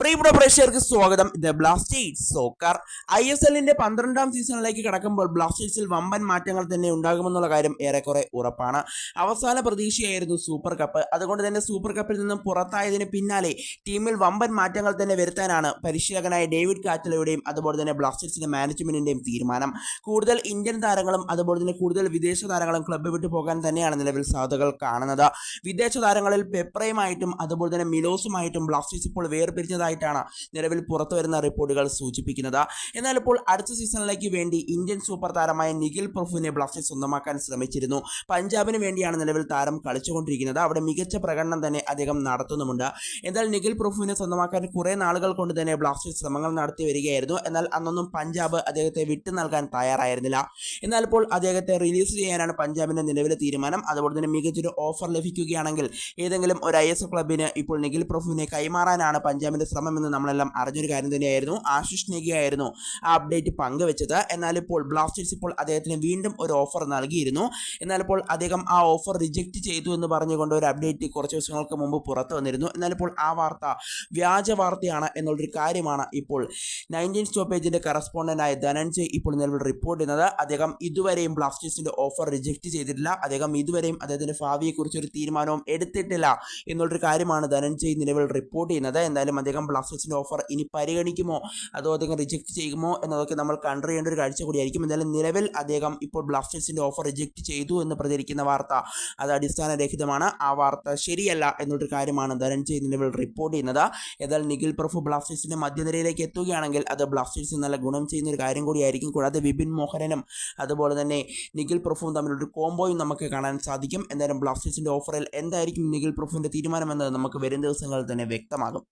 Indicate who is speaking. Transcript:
Speaker 1: പ്രിയപ്പെട്ട പ്രേക്ഷകർക്ക് സ്വാഗതം. ഇത് ബ്ലാസ്റ്റേഴ്സ് സോക്കർ. ഐ എസ് എല്ലിന്റെ പന്ത്രണ്ടാം സീസണിലേക്ക് കടക്കുമ്പോൾ ബ്ലാസ്റ്റേഴ്സിൽ വമ്പൻ മാറ്റങ്ങൾ തന്നെ ഉണ്ടാകുമെന്നുള്ള കാര്യം ഏറെക്കുറെ ഉറപ്പാണ്. അവസാന പ്രതീക്ഷയായിരുന്നു സൂപ്പർ കപ്പ്. അതുകൊണ്ട് തന്നെ സൂപ്പർ കപ്പിൽ നിന്നും പുറത്തായതിന് പിന്നാലെ ടീമിൽ വമ്പൻ മാറ്റങ്ങൾ തന്നെ വരുത്താനാണ് പരിശീലകനായ ഡേവിഡ് കാറ്റലയുടെയും അതുപോലെ തന്നെ ബ്ലാസ്റ്റേഴ്സിന്റെ മാനേജ്മെന്റിന്റെയും തീരുമാനം. കൂടുതൽ ഇന്ത്യൻ താരങ്ങളും അതുപോലെ തന്നെ കൂടുതൽ വിദേശ താരങ്ങളും ക്ലബ്ബ് വിട്ടു പോകാൻ തന്നെയാണ് നിലവിൽ സാധ്യതകൾ കാണുന്നത്. വിദേശ താരങ്ങളിൽ പെപ്രയുമായിട്ടും അതുപോലെ തന്നെ മിലോസുമായിട്ടും ബ്ലാസ്റ്റേഴ്സ് ഇപ്പോൾ വേർപിരിഞ്ഞതായിട്ടാണ് നിലവിൽ പുറത്തു വരുന്ന റിപ്പോർട്ടുകൾ സൂചിപ്പിക്കുന്നത്. എന്നാൽ ഇപ്പോൾ അടുത്ത സീസണിലേക്ക് വേണ്ടി ഇന്ത്യൻ സൂപ്പർ താരമായ നിഖിൽ പ്രഭുവിനെ ബ്ലാസ്റ്റേഴ്സ് സ്വന്തമാക്കാൻ ശ്രമിച്ചിരുന്നു. പഞ്ചാബിന് വേണ്ടിയാണ് നിലവിൽ താരം കളിച്ചുകൊണ്ടിരിക്കുന്നത്. അവിടെ മികച്ച പ്രകടനം തന്നെ അദ്ദേഹം നടത്തുന്നുമുണ്ട്. എന്നാൽ നിഖിൽ പ്രഭുവിനെ സ്വന്തമാക്കാൻ കുറേ നാളുകൾ കൊണ്ട് തന്നെ ബ്ലാസ്റ്റേഴ്സ് ശ്രമങ്ങൾ നടത്തി വരികയായിരുന്നു. എന്നാൽ അന്നൊന്നും പഞ്ചാബ് അദ്ദേഹത്തെ വിട്ടു നൽകാൻ തയ്യാറായിരുന്നില്ല. എന്നാൽ ഇപ്പോൾ അദ്ദേഹത്തെ റിലീസ് ചെയ്യാനാണ് പഞ്ചാബിന്റെ നിലവിലെ തീരുമാനം. അതുപോലെ തന്നെ മികച്ചൊരു ഓഫർ ലഭിക്കുകയാണെങ്കിൽ ഏതെങ്കിലും ഒരു ഐ എസ് ക്ലബിന് ഇപ്പോൾ നിഖിൽ പ്രഭുവിനെ കൈമാറാനാണ് പഞ്ചാബിന്റെ ശ്രമമെന്ന് നമ്മളെല്ലാം അറിഞ്ഞൊരു കാര്യം തന്നെയായിരുന്നു. ആശിഷ് നെഗിയായിരുന്നു ആ അപ്ഡേറ്റ് പങ്കുവെച്ചത്. എന്നാൽ ഇപ്പോൾ ബ്ലാസ്റ്റേഴ്സ് ഇപ്പോൾ അദ്ദേഹത്തിന് വീണ്ടും ഒരു ഓഫർ നൽകിയിരുന്നു. എന്നാൽ ഇപ്പോൾ അദ്ദേഹം ആ ഓഫർ റിജക്റ്റ് ചെയ്തു എന്ന് പറഞ്ഞുകൊണ്ട് ഒരു അപ്ഡേറ്റ് കുറച്ച് ദിവസങ്ങൾക്ക് മുമ്പ് പുറത്തു വന്നിരുന്നു. എന്നാൽ ഇപ്പോൾ ആ വാർത്ത വ്യാജ വാർത്തയാണ് എന്നുള്ളൊരു കാര്യമാണ് ഇപ്പോൾ നയന്റീൻ സ്റ്റോപ്പേജിന്റെ കറസ്പോണ്ടന്റായ ധനഞ്ജയ് ഇപ്പോൾ നിലവിൽ റിപ്പോർട്ട് ചെയ്യുന്നത്. അദ്ദേഹം ഇതുവരെയും ബ്ലാസ്റ്റേഴ്സിന്റെ ഓഫർ റിജക്റ്റ് ചെയ്തിട്ടില്ല. അദ്ദേഹം ഇതുവരെയും അദ്ദേഹത്തിന്റെ ഭാവിയെക്കുറിച്ച് ഒരു തീരുമാനവും എടുത്തിട്ടില്ല എന്നുള്ളൊരു കാര്യമാണ് ധനഞ്ജയ് നിലവിൽ റിപ്പോർട്ട് ചെയ്യുന്നത്. എന്തായാലും അദ്ദേഹം ബ്ലാസ്റ്റേഴ്സിന്റെ ഓഫർ ഇനി പരിഗണിക്കുമോ? അതോ അദ്ദേഹം റിജക്ട് ചെയ്യുമോ? എന്നതൊക്കെ നമ്മൾ കണ്ടറിയേണ്ട ഒരു കാഴ്ച കൂടിയായിരിക്കും. എന്തായാലും നിലവിൽ അദ്ദേഹം ഇപ്പോൾ ബ്ലാസ്റ്റേഴ്സിന്റെ ഓഫർ റിജക്ട് ചെയ്തു എന്ന് പ്രചരിക്കുന്ന വാർത്ത അത് അടിസ്ഥാനരഹിതമാണ്. ആ വാർത്ത ശരിയല്ല എന്നൊരു കാര്യമാണ് ധനഞ്ജയ് നിലവിൽ റിപ്പോർട്ട് ചെയ്യുന്നത്. എന്നാൽ നിഖിൽ പ്രഭു ബ്ലാസ്റ്റേഴ്സിന്റെ മധ്യനിരയിലേക്ക് എത്തുകയാണെങ്കിൽ അത് ബ്ലാസ്റ്റേഴ്സിന് നല്ല ഗുണം ചെയ്യുന്ന ഒരു കാര്യം കൂടിയായിരിക്കും. കൂടാതെ വിപിൻ മോഹനനും അതുപോലെ തന്നെ നിഖിൽ പ്രഭുവും തമ്മിലൊരു കോംബോയും നമുക്ക് കാണാൻ സാധിക്കും. എന്തായാലും ബ്ലാസ്റ്റേഴ്സിന്റെ ഓഫറിൽ എന്തായിരിക്കും നിഖിൽ തീരുമാനം തീരുമാനമെന്നത് നമുക്ക് വരും ദിവസങ്ങളിൽ തന്നെ വ്യക്തമാകും.